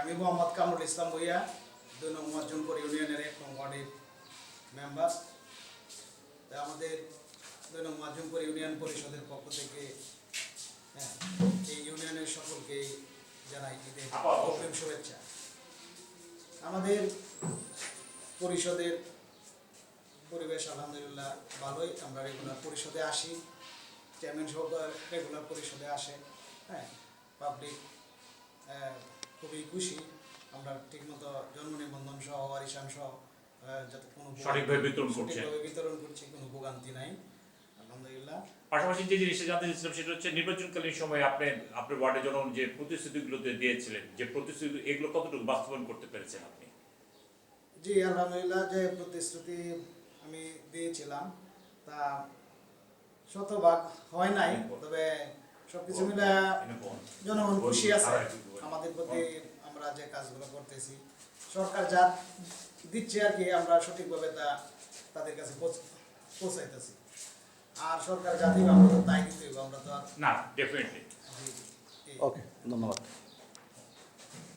আমি মোহাম্মদ কামরুল ইসলাম ভুইয়া দুই নং মজ্জুমপুর ইউনিয়নের এক ওয়ার্ডের মেম্বার। আমাদের দুই নং মজ্জুমপুর ইউনিয়ন পরিষদের পক্ষ থেকে হ্যাঁ, এই ইউনিয়নের সকলকে জানাই ঈদের অগ্রিম শুভেচ্ছা। আমাদের পরিষদের পরিবেশ আলহামদুলিল্লাহ ভালোই। আমরা রেগুলার পরিষদে আসি চেয়ারম্যান সহ রেগুলার পরিষদে আসে হ্যাঁ পাবলিক খুবই খুশি। আমরা ঠিকমতো জন্ম নিবন্ধন সহ ওয়ারিশান সহ যাতে কোনো সঠিকভাবে বিতরণ করছে। বিতরণ করছি কোনো ভোগান্তি নাই। আলহামদুলিল্লাহ। পাশাপাশি যে জিনিসটা জানতে চাইছিলাম সেটা হচ্ছে নির্বাচনকালীন সময়ে আপনি আপনার যে প্রতিশ্রুতিগুলো দিয়েছিলেন যে প্রতিশ্রুতি এগুলো কতটুকু বাস্তবায়ন করতে পেরেছেন আপনি? জি আলহামদুলিল্লাহ যে প্রতিশ্রুতি আমি দিয়েছিলাম তা শতভাগ হয় নাই তবে সবকিছু মিলে জনগণ খুশি আছে। আমাদের প্রতি আমরা যে কাজগুলো করতেছি সরকার যা দিচ্ছে আর কি আমরা সঠিকভাবে তা তাদের কাছে পৌঁছাইতেছি। আর সরকার যা দিবে আমরা তাই দিতে আমরা তো না ডেফিনেটলি ওকে ধন্যবাদ।